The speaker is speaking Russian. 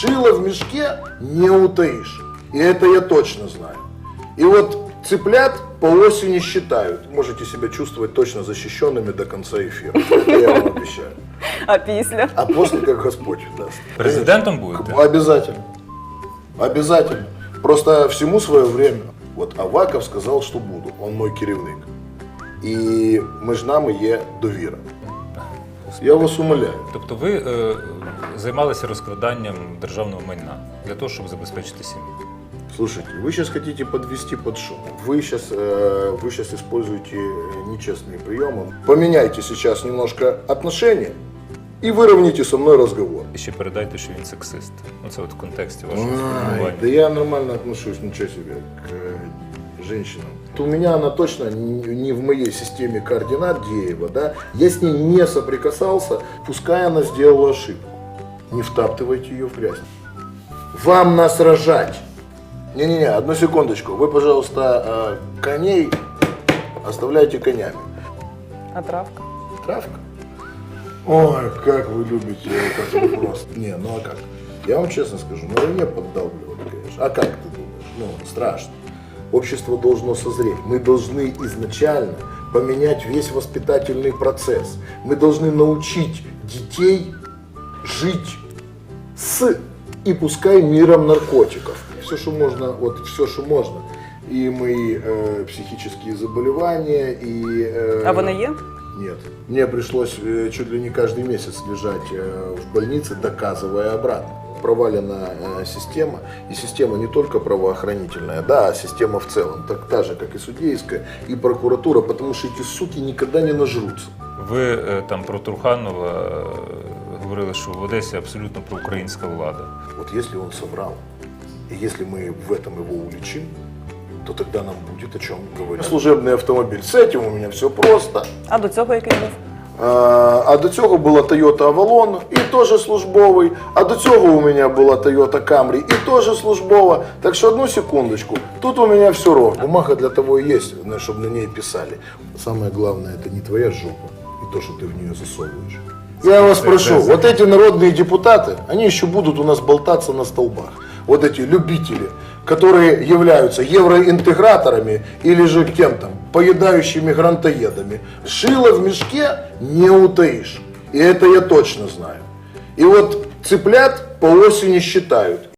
Шило в мешке не утаишь. И это я точно знаю. И вот цыплят по осени считают. Можете себя чувствовать точно защищенными до конца эфира. Это я вам обещаю. А після? А после как Господь даст. Президентом будете? Обязательно. Обязательно. Просто всему свое время. Вот Аваков сказал, что буду. Он мой керівник. І між нами є довіра. Я вас умоляю. Тобто ви е, займалися розкраданням державного майна для того, щоб забезпечити сім'ю. Слушайте, вы сейчас хотите подвести под шум. Вы сейчас, э, вы сейчас используете э, нечестные приемы. Поменяйте сейчас немножко отношения и выровняйте со мной разговор. І ще передайте, що він сексист. Ну це от в контексті вашого Ай, спілкування. да я нормально отношусь, ничего себе, к э, женщинам. То у меня она точно не не в моей системе координат Деева, да. Я с ней не соприкасался, пускай она сделала ошибку. Не втаптывайте ее в грязь. Вам нас рожать. Не-не-не, одну секундочку. Вы, пожалуйста, э, коней оставляйте конями. А травка? Травка? Ой, как вы любите этот вопрос. Не, ну а как? Я вам честно скажу, на войне поддалбливали, конечно. А как ты думаешь? Ну, страшно. Общество должно созреть. Мы должны изначально поменять весь воспитательный процесс. Мы должны научить детей жить с и пускай миром наркотиков. Все, что можно, вот все, что можно. И мои э, психические заболевания, и... э, А вони є? нет. Мне пришлось э, чуть ли не каждый месяц лежать э, в больнице, доказывая обратно. Провалена э, система, и система не только правоохранительная, да, а система в целом, так та же, как и судейская, и прокуратура, потому что эти суки никогда не нажрутся. Ви е, там про Труханова е, говорили, що в Одесі абсолютно проукраїнська влада. Вот если он соврал, и если мы в этом его уличим, то тогда нам будет о чем говорить. Служебный автомобиль, с этим у меня все просто. А до цього який був? А а до цього була Toyota Avalon і теж службовий. А до цього у мене була Toyota Camry і теж службова. Так що одну секундочку. Тут у меня все ровно. Бумага для того и есть, чтобы на ней писали. Самое главное, это не твоя жопа и то, что ты в нее засовываешь. Я вас прошу, вот эти народные депутаты, они еще будут у нас болтаться на столбах. Вот эти любители, которые являются евроинтеграторами или же кем там, поедающими грантоедами. Шило в мешке не утаишь. И это я точно знаю. И вот цыплят по осени считают.